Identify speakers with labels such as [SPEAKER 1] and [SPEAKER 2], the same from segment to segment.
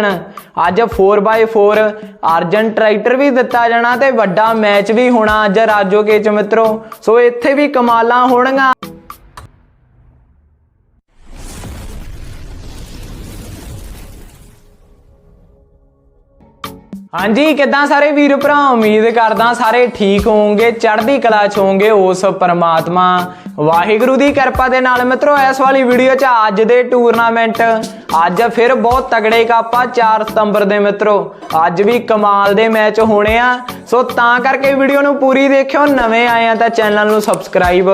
[SPEAKER 1] ਅਰਜਨ ਅੱਜ 4x4 Arjan tractor ਵੀ ਦਿੱਤਾ ਜਾਣਾ ਤੇ ਵੱਡਾ ਮੈਚ ਵੀ ਹੋਣਾ ਅੱਜ ਰਾਜੋਕੇ ਚ ਮਿੱਤਰੋ। ਸੋ ਇੱਥੇ ਵੀ ਕਮਾਲਾਂ ਹੋਣਗੀਆਂ। ਹਾਂਜੀ, ਕਿੱਦਾਂ ਸਾਰੇ ਵੀਰ ਭਰਾ? ਉਮੀਦ ਕਰਦਾ ਸਾਰੇ ਠੀਕ ਹੋਵੋਗੇ, ਚੜ੍ਹਦੀ ਕਲਾ ਚ ਹੋਵੋਗੇ ਉਸ ਪਰਮਾਤਮਾ। ਵਾਹਿਗੁਰੂ ਦੀ ਕਿਰਪਾ ਦੇ ਨਾਲ ਮਿੱਤਰੋ, ਇਸ ਵਾਲੀ ਵੀਡੀਓ ਚ ਅੱਜ ਦੇ ਟੂਰਨਾਮੈਂਟ, ਅੱਜ ਫਿਰ ਬਹੁਤ ਤਗੜੇ ਕਾਪਾ 4 ਸਤੰਬਰ ਦੇ ਮਿੱਤਰੋ। ਅੱਜ ਵੀ ਕਮਾਲ ਦੇ ਮੈਚ ਹੋਣੇ ਆ। ਸੋ ਤਾਂ ਕਰਕੇ ਵੀਡੀਓ ਨੂੰ ਪੂਰੀ ਦੇਖਿਓ, ਨਵੇਂ ਆਏ ਆ ਤਾਂ ਚੈਨਲ ਨੂੰ ਸਬਸਕ੍ਰਾਈਬ।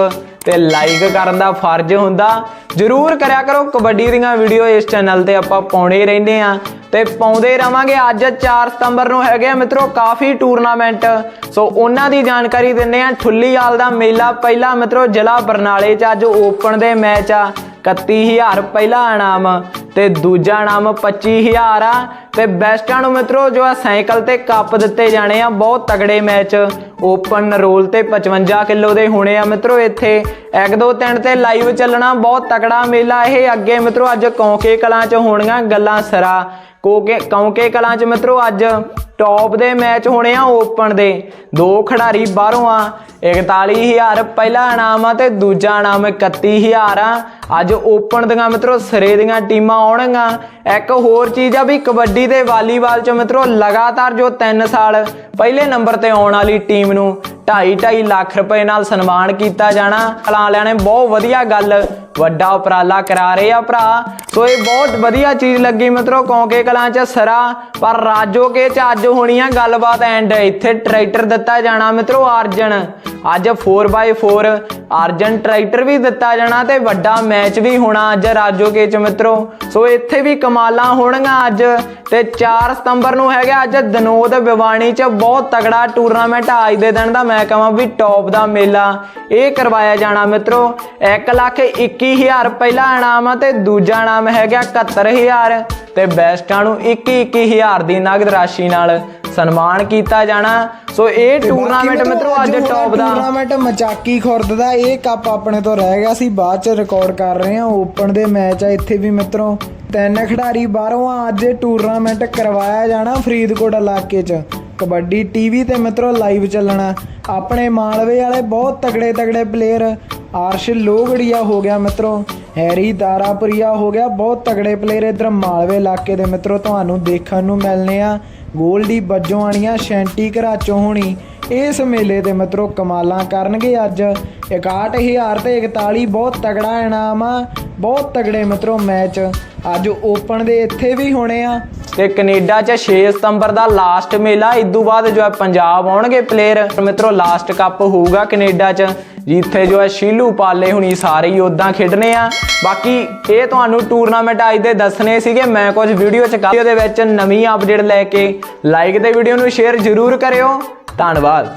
[SPEAKER 1] ਤੇ ਲਾਈਕ ਕਰਨ ਦਾ ਫਰਜ਼ ਹੁੰਦਾ। ਜਰੂਰ ਕਰਿਆ ਕਰੋ, ਕਬੱਡੀ ਦੀਆਂ ਵੀਡੀਓ ਇਸ ਚੈਨਲ ਤੇ ਆਪਾਂ ਪਾਉਣੇ ਰਹਿੰਦੇ ਆ ਤੇ ਪਾਉਂਦੇ ਰਵਾਂਗੇ ਅੱਜ 4 ਸਤੰਬਰ ਨੂੰ ਹੈਗੇ ਆ ਮਿੱਤਰੋ, ਕਾਫੀ ਟੂਰਨਾਮੈਂਟ ਸੋ ਉਹਨਾਂ ਦੀ ਜਾਣਕਾਰੀ ਦਿੰਨੇ ਆ ਠੁੱਲੀਵਾਲ ਦਾ ਮੇਲਾ ਪਹਿਲਾ ਮਿੱਤਰੋ, ਜ਼ਿਲ੍ਹਾ ਬਰਨਾਲੇ ਚ ਅੱਜ ਓਪਨ ਦੇ ਮੈਚ ਆ। 31000 ਪਹਿਲਾ ਇਨਾਮ ਤੇ ਦੂਜਾ ਇਨਾਮ 25000 ਆ। ਤੇ ਬੈਸਟਾਂ ਨੂੰ ਮਿੱਤਰੋ, ਜੋ ਆ ਸਾਈਕਲ ਤੇ ਕੱਪ ਦਿੱਤੇ ਜਾਣੇ ਆ, ਬਹੁਤ ਤਗੜੇ ਮੈਚ। ਓਪਨ ਰੋਲ ਤੇ 55 ਕਿਲੋ ਦੇ ਹੋਣੇ ਆ ਮਿੱਤਰੋ ਇੱਥੇ। 1 2 3 ਤੇ ਲਾਈਵ ਚੱਲਣਾ, ਬਹੁਤ ਤਗੜਾ ਮੇਲਾ ਇਹ ਅੱਗੇ ਮਿੱਤਰੋ, ਅੱਜ ਕੌਂਕੇ ਕਲਾਂ ਚ ਹੋਣੀਆਂ ਗੱਲਾਂ ਸਰਾ। ਕੋਕੇ, ਕੌਂਕੇ ਕਲਾਂ ਚ ਮਿੱਤਰੋ, ਅੱਜ ਟੌਪ ਦੇ ਮੈਚ ਹੋਣੇ ਆ ਓਪਨ ਦੇ। ਦੋ ਖਿਡਾਰੀ ਬਾਹਰੋਂ ਆ 41000 ਪਹਿਲਾ ਇਨਾਮ ਆ ਤੇ ਦੂਜਾ ਇਨਾਮ 31000 ਆ। ਅੱਜ ਓਪਨ ਦੀਆਂ ਮਿੱਤਰੋ, ਸਿਰੇ ਦੀਆਂ ਟੀਮਾਂ ਆਉਣਗੀਆਂ। ਇੱਕ ਹੋਰ ਚੀਜ਼ ਆ ਵੀ ਕਬੱਡੀ ਤੇ ਵਾਲੀਬਾਲ ਚ ਮਿੱਤਰੋ, ਲਗਾਤਾਰ ਜੋ 3 ਸਾਲ ਪਹਿਲੇ ਨੰਬਰ ਤੇ ਆਉਣ ਵਾਲੀ ਟੀਮ ਨੂੰ 2.5 ਲੱਖ ਰੁਪਏ ਨਾਲ ਸਨਮਾਨ ਕੀਤਾ ਜਾਣਾ, ਕਲਾਂ ਵਾਲਿਆਂ ਨੇ ਬਹੁਤ ਵਧੀਆ ਗੱਲ, ਵੱਡਾ ਉਪਰਾਲਾ ਕਰਾ ਰਹੇ ਆ ਭਰਾ। ਸੋ ਇਹ ਬਹੁਤ ਵਧੀਆ ਚੀਜ਼ ਲੱਗੀ ਮਿੱਤਰੋ ਕੌਂਕੇ ਕਲਾਂ ਚ ਸਰਾ, ਪਰ ਰਾਜੋ ਕੇ ਚ ਅੱਜ ਹੋਣੀ ਆ ਗੱਲਬਾਤ ਐਂਡ ਇੱਥੇ ਟਰੈਕਟਰ ਦਿੱਤਾ ਜਾਣਾ ਮਿੱਤਰੋ ਅਰਜਨ। ਅੱਜ 4x4 ਅਰਜਨ ਟਰੈਕਟਰ ਵੀ ਦਿੱਤਾ ਜਾਣਾ ਤੇ ਵੱਡਾ ਮੈਚ ਵੀ ਹੋਣਾ ਅੱਜ ਰਾਜੋਕੇ ਚ ਮਿੱਤਰੋ। ਸੋ ਇੱਥੇ ਵੀ ਕਮਾਲਾਂ ਹੋਣਗੀਆਂ ਅੱਜ ਤੇ 4 ਸਤੰਬਰ ਨੂੰ ਹੈਗਾ ਅੱਜ ਦਨੋਦ ਵਿਵਾਣੀ ਚ ਬਹੁਤ ਤਗੜਾ ਟੂਰਨਾਮੈਂਟ ਅੱਜ ਦੇ ਦਿਨ ਦਾ ਮੈਂ ਕਹਾਂ ਵੀ ਟੌਪ ਦਾ ਮੇਲਾ ਇਹ ਕਰਵਾਇਆ ਜਾਣਾ ਮਿੱਤਰੋ। 1 ਲੱਖ 21000 ਪਹਿਲਾ ਇਨਾਮ ਆ ਤੇ ਦੂਜਾ ਇਨਾਮ ਹੈਗਾ 71000 ਤੇ ਬੈਸਟਾਂ ਨੂੰ 21 21000 ਦੀ ਨਗਦ ਰਾਸ਼ੀ ਨਾਲ। ਸਨਮਾਨ ਕੀਤਾ ਜਾਣਾ। ਸੋ ਇਹ ਟੂਰਨਾਮੈਂਟ ਮਿੱਤਰੋ ਅੱਜ ਟੌਪ ਦਾ।
[SPEAKER 2] ਟੂਰਨਾਮੈਂਟ ਮਚਾਕੀ ਖੁਰਦ ਦਾ ਇਹ ਕੱਪ ਆਪਣੇ ਤੋਂ ਰਹਿ ਗਿਆ ਸੀ ਬਾਅਦ ਚ ਰਿਕਾਰਡ ਕਰ ਰਹੇ ਆ ਓਪਨ ਦੇ ਮੈਚ ਆ ਇੱਥੇ ਵੀ ਮਿੱਤਰੋ। ਤਿੰਨ ਖਿਡਾਰੀ ਬਾਹਰੋਂ ਆ ਅੱਜ ਇਹ ਟੂਰਨਾਮੈਂਟ ਕਰਵਾਇਆ ਜਾਣਾ ਫਰੀਦਕੋਟ ਇਲਾਕੇ 'ਚ। ਕਬੱਡੀ ਟੀਵੀ ਤੇ ਮਿੱਤਰੋ ਲਾਈਵ ਚੱਲਣਾ। ਆਪਣੇ ਮਾਲਵੇ ਵਾਲੇ ਬਹੁਤ ਤਗੜੇ ਤਗੜੇ ਪਲੇਅਰ ਆਰਸ਼ ਲੋਗੜੀਆ ਹੋ ਗਿਆ ਮਿੱਤਰੋ। ਹੈਰੀ ਦਾਰਾਪੁਰੀਆ ਹੋ ਗਿਆ। ਬਹੁਤ ਤਗੜੇ ਪਲੇਅਰ ਇਧਰ ਮਾਲਵੇ ਇਲਾਕੇ ਦੇ ਮਿੱਤਰੋ, ਤੁਹਾਨੂੰ ਦੇਖਣ ਨੂੰ ਮਿਲਨੇ ਆ। ਗੋਲਡੀ ਬੱਜੋਂ ਆਣੀਆਂ ਸ਼ੈਂਟੀ ਘਰਾਚੋਂ ਹੋਣੀ। ਇਸ ਮੇਲੇ ਦੇ ਮਿੱਤਰੋ, ਕਮਾਲਾਂ ਕਰਨਗੇ ਅੱਜ। 61000 ਤੇ 41 ਬਹੁਤ ਤਗੜਾ ਇਨਾਮ ਆ। ਬਹੁਤ ਤਗੜੇ ਮਿੱਤਰੋ, ਮੈਚ। ਅੱਜ ਓਪਨ ਦੇ ਇੱਥੇ ਵੀ ਹੋਣੇ ਆ।
[SPEAKER 1] ਤੇ ਕੈਨੇਡਾ ਚ 6 ਸਤੰਬਰ ਦਾ ਲਾਸਟ ਮੇਲਾ ਇਦੋਂ ਬਾਅਦ ਜੋ ਹੈ ਪੰਜਾਬ ਆਉਣਗੇ ਪਲੇਅਰ ਮਿੱਤਰੋ ਲਾਸਟ ਕੱਪ ਹੋਊਗਾ ਕੈਨੇਡਾ ਚ, ਜਿੱਥੇ ਜੋ ਹੈ ਸ਼ੀਲੂ ਪਾਲੇ ਹੁਣੀ ਸਾਰੇ ਹੀ ਉਦਾਂ ਖੇਡਣੇ ਆ। ਬਾਕੀ ਇਹ ਤੁਹਾਨੂੰ ਟੂਰਨਾਮੈਂਟ ਅੱਜ ਦੇ ਦੱਸਣੇ ਸੀਗੇ, ਮੈਂ ਕੁਝ ਵੀਡੀਓ ਚ ਵੀਡੀਓ ਦੇ ਵਿੱਚ ਨਵੀਂ ਅਪਡੇਟ ਲੈ ਕੇ ਲਾਈਕ ਤੇ ਵੀਡੀਓ ਨੂੰ ਸ਼ੇਅਰ ਜ਼ਰੂਰ ਕਰਿਓ। ਧੰਨਵਾਦ।